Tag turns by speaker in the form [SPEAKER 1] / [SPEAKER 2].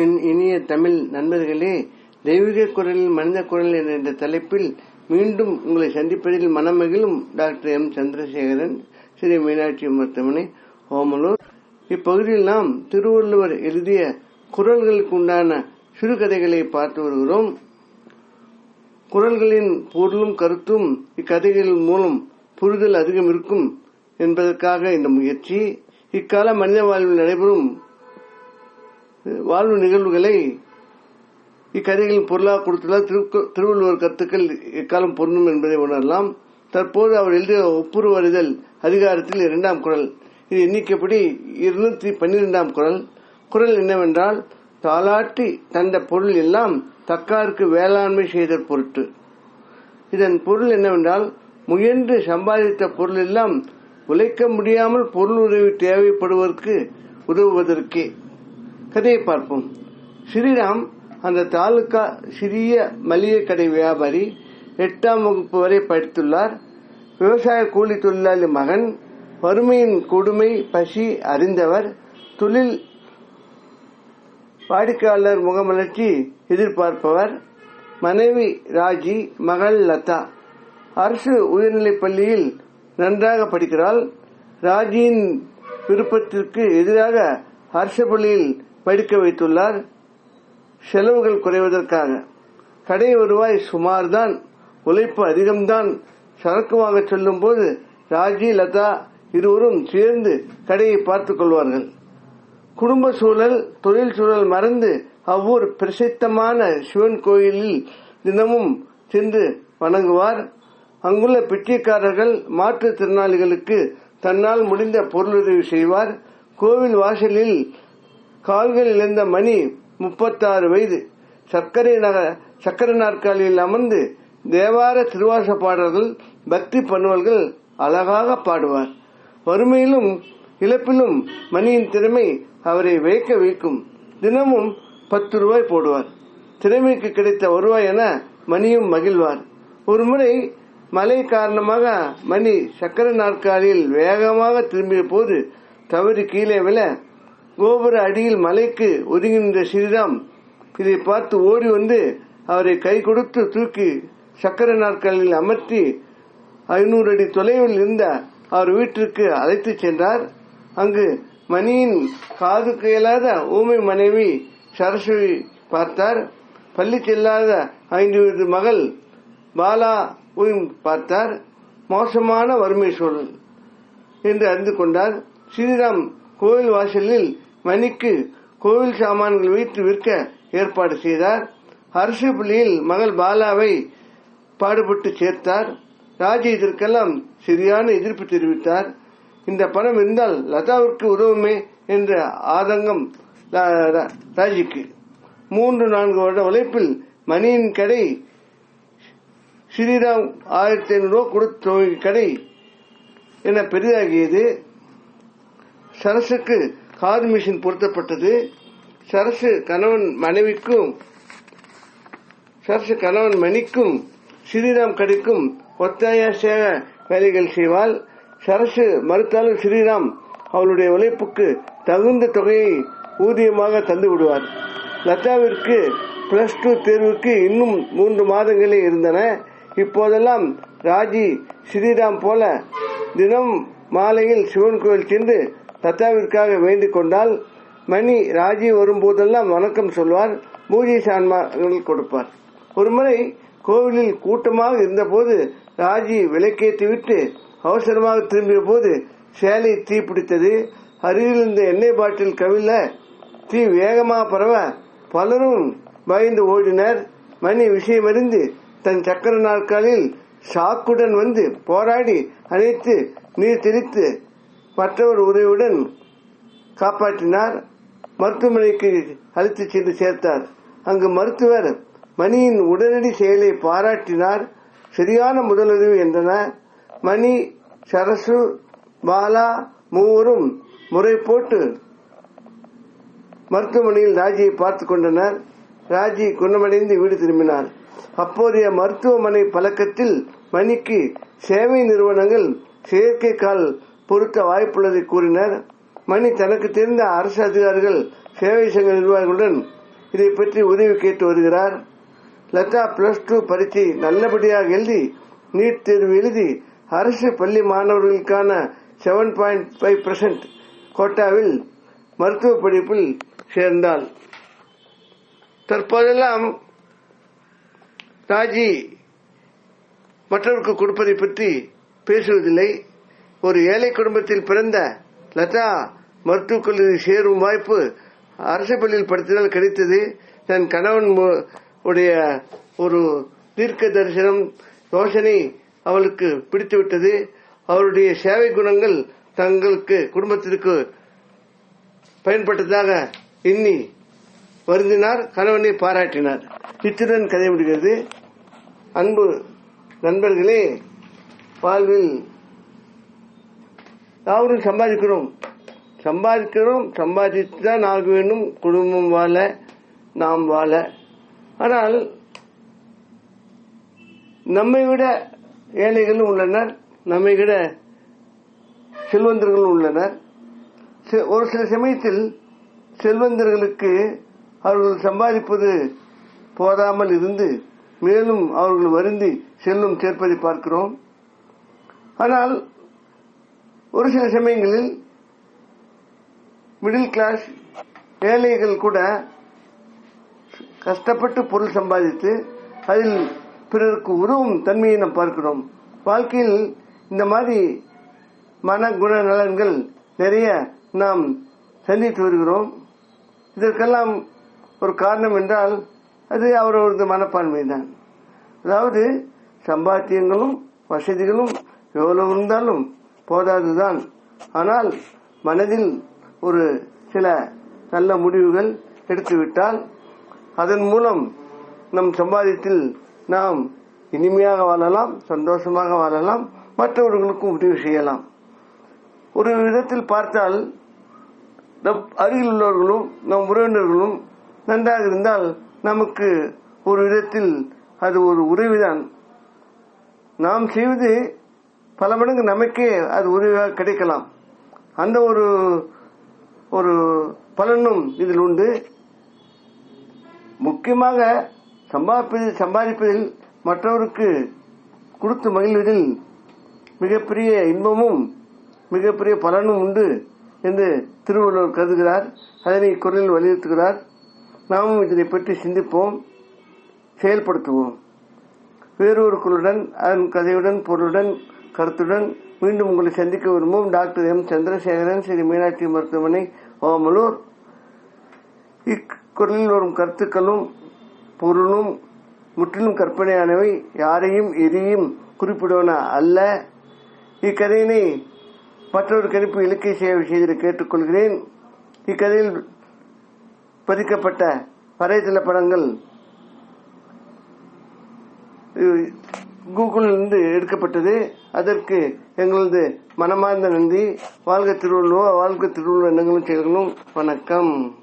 [SPEAKER 1] என் இனிய தமிழ் நண்பர்களே தெய்வீக குரலில் மனித குரல் என்ற தலைப்பில் மீண்டும் உங்களை சந்திப்பதில் மனமகிழும் டாக்டர் எம். சந்திரசேகரன் ஸ்ரீ மீனாட்சி மருத்துவமனை ஓமலூர். இப்பகுதியில் நாம் திருவள்ளுவர் எழுதிய குரல்களுக்கு உண்டான சிறுகதைகளை பார்த்து வருகிறோம். குரல்களின் பொருளும் கருத்தும் இக்கதைகள் மூலம் புரிதல் அதிகம் இருக்கும் என்பதற்காக இந்த முயற்சி. இக்கால மனித வாழ்வில் நடைபெறும் வாழ்வு நிகழ்வுகளை இக்கதைகளின் பொருளாக கொடுத்துள்ளார் திருவள்ளுவர் கருத்துக்கள் இக்காலம் பொருந்தும் என்பதை உணரலாம். தற்போது அவர் எழுதிய ஒப்புருவறிதல் அதிகாரத்தில் இரண்டாம் குரல். இது எண்ணிக்கைப்படி இருநூத்தி பன்னிரெண்டாம் குரல். குரல் என்னவென்றால் தாளாட்டி தந்த பொருள் எல்லாம் தக்காருக்கு வேளாண்மை செய்த பொருட்டு. இதன் பொருள் என்னவென்றால் முயன்று சம்பாதித்த பொருள் எல்லாம் உழைக்க முடியாமல் பொருள் உதவி தேவைப்படுவதற்கு உதவுவதற்கே. கதையை பார்ப்போம். ஸ்ரீராம் அந்த தாலுகா சிறிய மளிகை கடை வியாபாரி எட்டாம் வகுப்பு வரை படித்துள்ளார். விவசாய கூலி தொழிலாளி மகன் வறுமையின் கொடுமை பசி அறிந்தவர் தொழில் வாடிக்கையாளர் முகமலர்ச்சி எதிர்பார்ப்பவர் மனைவி ராஜி மகள் லதா. அரசு உயர்நிலைப் பள்ளியில் நன்றாக படிக்கிறாள். ராஜியின் விருப்பத்திற்கு எதிராக அரசு பள்ளியில் படிக்க வைத்துள்ளார். செலவுகள் குறைவதற்காக. கடை வருவாய் சுமார் தான் உழைப்பு அதிகம்தான். சரக்கு வாங்க செல்லும் போது ராஜி லதா இருவரும் சேர்ந்து கடையை பார்த்துக் கொள்வார்கள். குடும்ப சூழல் தொழில் சூழல் மறந்து அவ்வூர் பிரசித்தமான சிவன் கோயிலில் தினமும் சென்று வணங்குவார். அங்குள்ள பிச்சைக்காரர்கள் மாற்றுத்திறனாளிகளுக்கு தன்னால் முடிந்த பொருளுதவி செய்வார். கோவில் வாசலில் கால்கள் இழந்த மணி முப்பத்தாறு வயது. சர்க்கரை நக சக்கர நாற்காலியில் அமர்ந்து தேவார திருவாச பாடல்கள் பக்தி பண்ணுவல்கள் அழகாக பாடுவார். வறுமையிலும் இழப்பிலும் மணியின் திறமை அவரை வைக்க வைக்கும். தினமும் பத்து ரூபாய் போடுவார். திறமைக்கு கிடைத்த வருவாய் என மணியும் மகிழ்வார். ஒருமுறை மழை காரணமாக மணி சக்கர நாற்காலியில் வேகமாக திரும்பிய போது தவறி கீழே விழ கோபுர அடியில் மலைக்கு ஒதுங்கின்ற ஸ்ரீராம் இதை பார்த்து ஓடி வந்து அவரை கை கொடுத்து தூக்கி சக்கர நாற்காலில் அமர்த்தி ஐநூறு அடி தொலைவில் இருந்த அவர் வீட்டிற்கு அழைத்து சென்றார். அங்கு மணியின் காது கையலாத ஊமை மனைவி சரஸ்வதி பார்த்தார். பள்ளி செல்லாத ஐந்து வயது மகள் பாலா பார்த்தார். மோசமான வறுமை சூழல் என்று அறிந்து கொண்டார். ஸ்ரீராம் கோயில் வாசலில் மணிக்கு கோவில் சாமான்கள் வைத்து விற்க ஏற்பாடு செய்தார். அரசு பள்ளியில் மகள் பாலாவை பாடுபட்டு சேர்த்தார். ராஜி இதற்கெல்லாம் சரியான எதிர்ப்பு தெரிவித்தார். இந்த பணம் இருந்தால் லதாவிற்கு உதவுமே என்ற ஆதங்கம் ராஜிக்கு. மூன்று நான்கு வருட உழைப்பில் மணியின் கடை ஸ்ரீராம் ஆயிரத்தி ஐநூறு கொடுத்து கடை என பெரிதாகியது. சரசுக்கு கார் மிஷின் பொருத்தப்பட்டது. சரசு கணவன் மனைவிக்கும் சரசு கணவன் மணிக்கும் ஸ்ரீராம் கடைக்கும் ஒத்தாயாசையாக வேலைகள் செய்வாள். சரசு மறுத்தாலும் ஸ்ரீராம் அவளுடைய உழைப்புக்கு தகுந்த தொகையை ஊதியமாக தந்து விடுவார். லதாவிற்கு பிளஸ் டூ தேர்வுக்கு இன்னும் மூன்று மாதங்களே இருந்தன. இப்போதெல்லாம் ராஜி ஸ்ரீராம் போல தினம் மாலையில் சிவன் கோயில் சென்று தத்தாவிற்காக வேண்டிக் கொண்டால் மணி ராஜி வரும்போதெல்லாம் வணக்கம் சொல்வார் பூஜை சான்மார்கள் கொடுப்பார். ஒருமுறை கோவிலில் கூட்டமாக இருந்தபோது ராஜி விலக்கேற்றிவிட்டு அவசரமாக திரும்பிய போது சேலை தீ பிடித்தது. அருகில் இருந்த எண்ணெய் பாட்டில் கவிழ தீ வேகமாக பரவ பலரும் பயந்து ஓடினர். மணி விஷயமறிந்து தன் சக்கர நாட்களில் சாக்குடன் வந்து போராடி அணைத்து நீர் தெளித்து மற்றவர் உதவியுடன் காப்பாற்றினார். மருத்துவமனைக்கு அழைத்து சென்று சேர்த்தார். அங்கு மருத்துவர் மணியின் உடனடி செயலை பாராட்டினார். சரியான முதலுதவி என்றனர் மணி சரசு பாலா மூவரும் முறை போட்டு மருத்துவமனையில் ராஜியை பார்த்து கொண்டனர். ராஜி குணமடைந்து வீடு திரும்பினார். அப்போதைய மருத்துவமனை பழக்கத்தில் மணிக்கு சேவை நிறுவனங்கள் செயற்கை கால் பொருத்த வாய்ப்புள்ளதை கூறினர். மணி தனக்கு தெரிந்த அரசு அதிகாரிகள் சேவை சங்க நிர்வாகிகளுடன் இதை பற்றி உதவி கேட்டு வருகிறார். லதா பிளஸ் டூ பரீட்சை நல்லபடியாக எழுதி நீட் தேர்வு எழுதி அரசு பள்ளி மாணவர்களுக்கான செவன் பாயிண்ட் ஃபைவ் பர்சன்ட் கோட்டாவில் மருத்துவ படிப்பில் சேர்ந்தாள் தற்போதெல்லாம் ராஜி மற்றவருக்கு கொடுப்பதை பற்றி பேசுவதில்லை. ஒரு ஏழை குடும்பத்தில் பிறந்த லதா மருத்துவக் கல்லூரி சேரும் வாய்ப்பு அரசு பள்ளியில் படித்ததால் கிடைத்தது. தன் கணவன் உடைய ஒரு தீர்க்க தரிசனம் யோசனை அவளுக்கு பிடித்துவிட்டது. அவருடைய சேவை குணங்கள் தங்களுக்கு குடும்பத்திற்கு பயன்பட்டதாக எண்ணி வருந்தினார் கணவனை பாராட்டினார். இத்துடன் கதை முடிகிறது. அன்பு நண்பர்களே வாழ்வில் யாரும் சம்பாதிக்கிறோம். சம்பாதிக்கிறோம் சம்பாதித்து தான் ஆக வேண்டும் குடும்பம் வாழ நாம் வாழ. ஆனால் நம்மை விட ஏழைகளும் உள்ளனர் நம்மை விட செல்வந்தர்களும் உள்ளனர். ஒரு சில சமயத்தில் செல்வந்தர்களுக்கு அவர்கள் சம்பாதிப்பது போதாமல் இருந்து மேலும் அவர்கள் வருந்தி செல்லும் சேர்ப்பதை பார்க்கிறோம். ஆனால் ஒரு சில சமயங்களில் மிடில் கிளாஸ் ஏழைகள் கூட கஷ்டப்பட்டு பொருள் சம்பாதித்து அதில் பிறருக்கு உதவும் தன்மையை நாம் பார்க்கிறோம். வாழ்க்கையில் இந்த மாதிரி மன குண நலன்கள் நிறைய நாம் சந்தித்து வருகிறோம். இதற்கெல்லாம் ஒரு காரணம் என்றால் அது அவரவரது மனப்பான்மை தான் அதாவது சம்பாத்தியங்களும் வசதிகளும் எவ்வளவு இருந்தாலும் போதாதுதான். ஆனால் மனதில் ஒரு சில நல்ல முடிவுகள் எடுத்துவிட்டால் அதன் மூலம் நம் சம்பாதியத்தில் நாம் இனிமையாக வாழலாம் சந்தோஷமாக வாழலாம் மற்றவர்களுக்கும் உதவி செய்யலாம். ஒரு விதத்தில் பார்த்தால் நம் அருகில் உள்ளவர்களும் நம் உறவினர்களும் நன்றாக இருந்தால் நமக்கு ஒரு விதத்தில் அது ஒரு உதவிதான். நாம் செய்வது பல மடங்கு நமக்கே அது உதவியாக கிடைக்கலாம். அந்த ஒரு ஒரு பலனும் இதில் உண்டு. முக்கியமாக சம்பாதிப்பதில் சம்பாதிப்பதில் மற்றவருக்கு கொடுத்து மகிழ்வதில் மிகப்பெரிய இன்பமும் மிகப்பெரிய பலனும் உண்டு என்று திருவள்ளுவர் கருதுகிறார். அதனை குரலில் வலியுறுத்துகிறார். நாமும் இதனை பற்றி சிந்திப்போம் செயல்படுத்துவோம். வேறொரு குழுடன் அதன் கதையுடன் பொருளுடன் கருத்துடன் மீண்டும் உங்களை சந்திக்க விரும்பும் டாக்டர் எம். சந்திரசேகரன் ஸ்ரீ மீனாட்சி மருத்துவமனை ஓமலூர். இக்குரலில் வரும் கருத்துக்களும் பொருளும் முற்றிலும் கற்பனையானவை யாரையும் எதையும் குறிப்பிடுவன அல்ல. இக்கதையினை மற்றொரு கணிப்பு இலக்கிய சேவை செய்து கேட்டுக்கொள்கிறேன். இக்கதையில் பதிக்கப்பட்ட வரைதள படங்கள் கூகுளிலிருந்து எடுக்கப்பட்டது. அதற்கு எங்களது மனமார்ந்த நன்றி. வாழ்க திருவள்ளுவா வாழ்க திருவள்ளுவ எண்ணங்களும் செயல்களும். வணக்கம்.